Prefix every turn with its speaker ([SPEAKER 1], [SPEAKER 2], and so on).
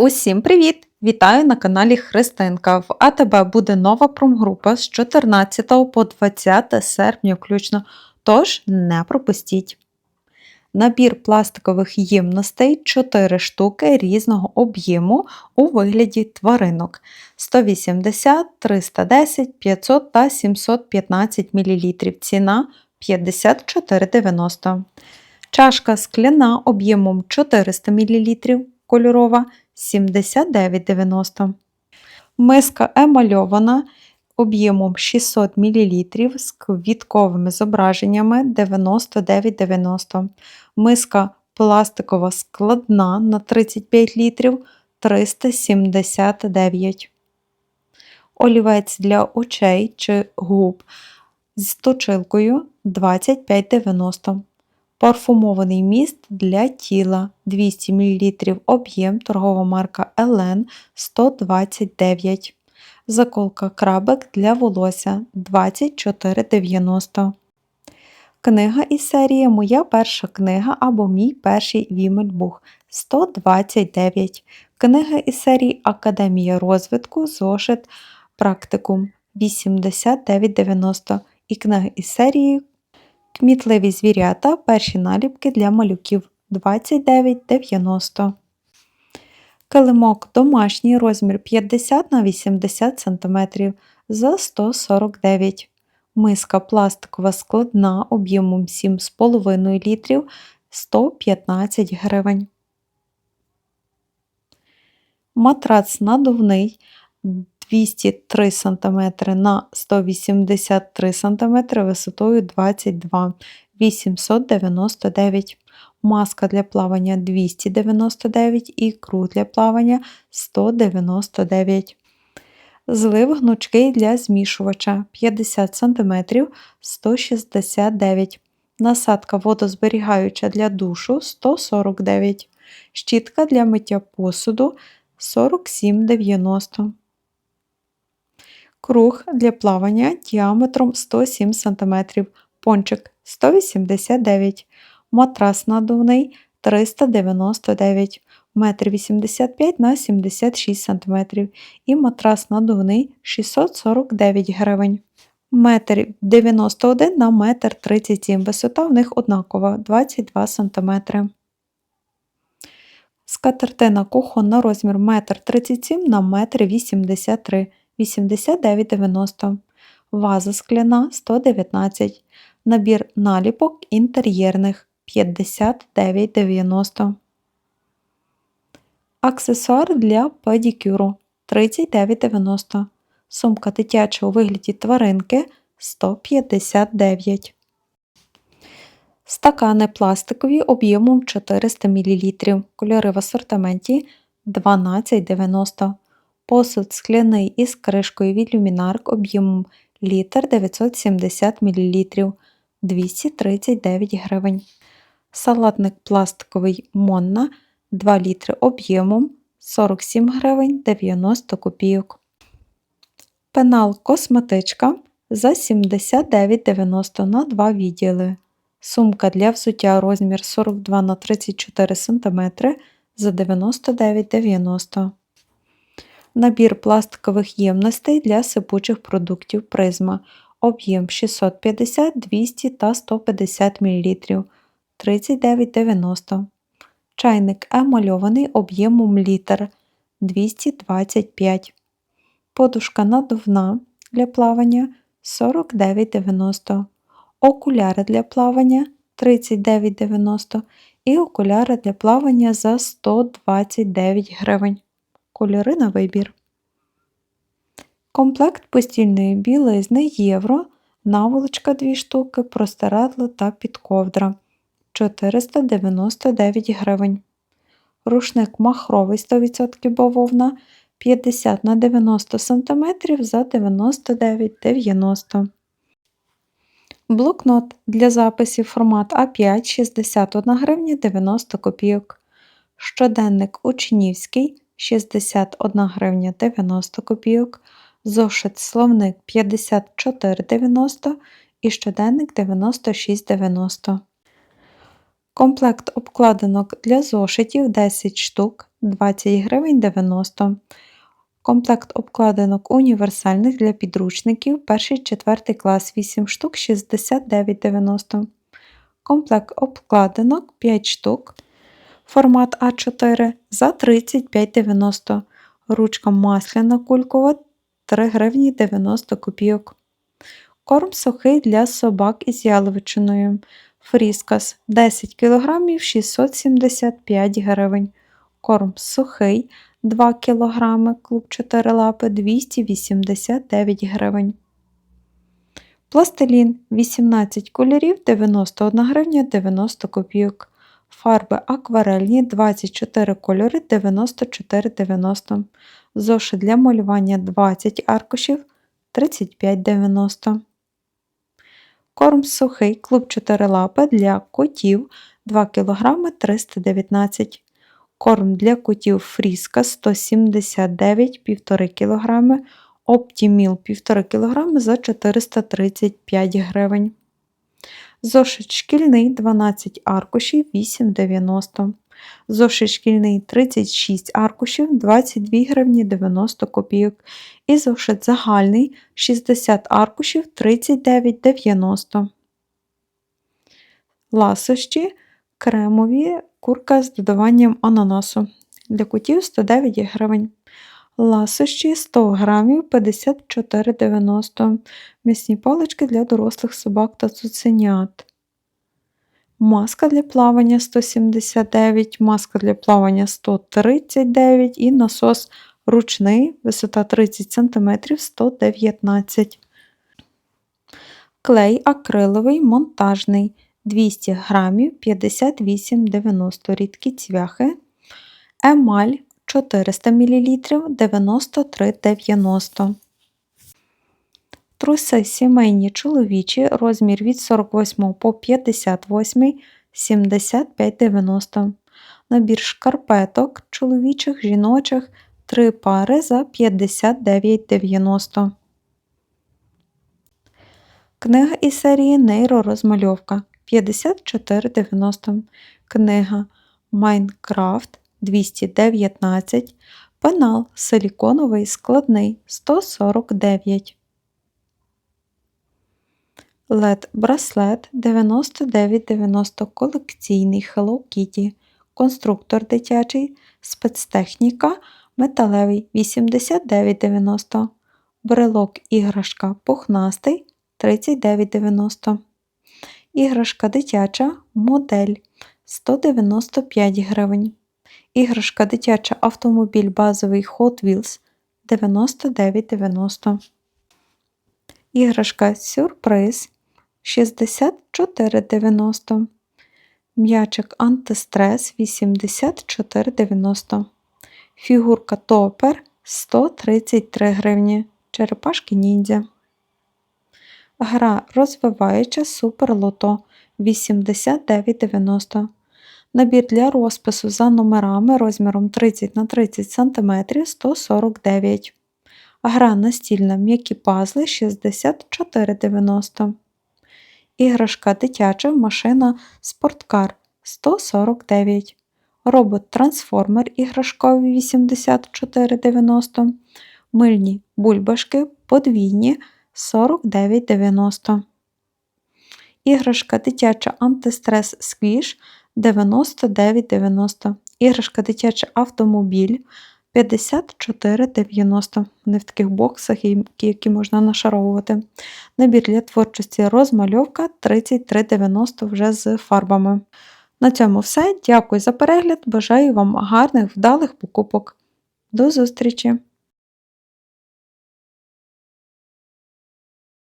[SPEAKER 1] Усім привіт! Вітаю на каналі Христинка. В АТБ буде нова промгрупа з 14 по 20 серпня включно, тож не пропустіть. Набір пластикових ємностей 4 штуки різного об'єму у вигляді тваринок 180, 310, 500 та 715 мл. Ціна 54,90. Чашка скляна об'ємом 400 мл кольорова 79,90. Миска емальована об'ємом 600 мл з квітковими зображеннями 99,90. Миска пластикова складна на 35 літрів 379. Олівець для очей чи губ з точилкою 25,90. Парфумований міст для тіла. 200 мл об'єм торгова марка Елен 129 Заколка крабик для волосся 24,90 Книга із серії Моя перша книга або Мій перший вімельбух 129 Книга із серії Академія розвитку зошит практикум 89,90 і книга із серії Кмітливі звірята перші наліпки для малюків 29,90 Килимок домашній розмір 50 на 80 см за 149 Миска пластикова складна об'ємом 7,5 літрів 115 гривень. Матрац надувний 203 см на 183 см висотою 22 899 Маска для плавання 299 і круг для плавання 199 Злив гнучкий для змішувача 50 см 169 Насадка водозберігаюча для душу 149 Щітка для миття посуду 47,90 Круг для плавання діаметром 107 см, пончик 189 матрас надувний 399 1,85 на 76 см і матрас надувний 649 гривень. Метр 91 на метр 37 висота в них однакова 22 см. Скатертина кухонна розмір 1,37 на 1,83 м 89,90 Ваза скляна 119 Набір наліпок інтер'єрних 59,90 Аксесуар для педикюру 39,90 Сумка дитяча у вигляді тваринки 159 Стакани пластикові об'ємом 400 мл. Кольори в асортименті 12,90 Посуд скляний із кришкою від люмінарк об'ємом літр 970 мл 239 гривень. Салатник пластиковий Монна 2 літри об'ємом 47 гривень 90 копійок. Пенал косметичка за 79,90 на 2 відділи. Сумка для взуття розмір 42 на 34 см за 99,90 Набір пластикових ємностей для сипучих продуктів призма. Об'єм 650, 200 та 150 мл 39,90 Чайник емальований об'ємом літр 225 Подушка надувна для плавання 49,90 Окуляри для плавання 39,90 і окуляри для плавання за 129 гривень кольори на вибір. Комплект постільної білизни євро, наволочка 2 штуки, простирадло та підковдра 499 гривень. Рушник махровий 100% бавовна 50 на 90 см за 99,90 Блокнот для записів формат А5 61 гривня 90 копійок. Щоденник учнівський 61 гривня 90 копійок, зошит словник 54,90 і щоденник 96,90. Комплект обкладинок для зошитів 10 штук 20 гривень 90. Комплект обкладинок універсальних для підручників 1-4 клас 8 штук 69,90. Комплект обкладинок 5 штук. Формат А4 за 35,90. Ручка масляна кулькова 3 гривні 90 копійок. Корм сухий для собак із яловичиною. Фріскас 10 кг 675 гривень. Корм сухий 2 кг клуб 4 лапи 289 гривень. Пластилін 18 кольорів 91 гривня 90 копійок. Фарби акварельні 24 кольори 94,90. Зошит для малювання 20 аркушів 35,90. Корм сухий клуб 4 лапи для котів 2 кг 319 Корм для котів фріска 179 1,5 кг, Оптіміл 1,5 кг за 435 гривень. Зошит шкільний 12 аркушів 8,90 Зошит шкільний 36 аркушів 22 гривні 90 копійок. І зошит загальний 60 аркушів 39,90 Ласощі кремові курка з додаванням ананасу. Для котів 109 гривень. Ласощі 100 грамів 54,90 М'ясні палички для дорослих собак та цуценят. Маска для плавання 179, маска для плавання 139 і насос ручний, висота 30 см 119 Клей акриловий монтажний 200 грамів 58,90 рідкі цвяхи. Емаль 400 мл 93,90 Труси сімейні чоловічі, розмір від 48 по 58, 75,90 Набір шкарпеток чоловічих, жіночих 3 пари за 59,90 Книга із серії Нейророзмальовка 54,90 Книга Майнкрафт 219 Пенал силіконовий складний 149 LED браслет 9990 колекційний Hello Kitty, конструктор дитячий, спецтехніка металевий 8990, брелок іграшка пухнастий 3990, іграшка дитяча модель 195 гривень. Іграшка дитяча автомобіль базовий Hot Wheels 99,90. Іграшка сюрприз 64,90. М'ячик антистрес 84,90. Фігурка топер 133 гривні. Черепашки ніндзя. Гра розвиваюча суперлото 89,90. Набір для розпису за номерами розміром 30 на 30 см 149 Гра настільна м'які пазли 64,90 Іграшка дитяча машина спорткар 149 Робот-трансформер іграшковий 84,90 Мильні бульбашки подвійні 49,90 Іграшка дитяча антистрес сквіш 99,90 Іграшка дитяча автомобіль 54,90 Вони в таких боксах, які можна нашаровувати. Набір для творчості розмальовка 33,90 вже з фарбами. На цьому все. Дякую за перегляд. Бажаю вам гарних, вдалих покупок. До зустрічі!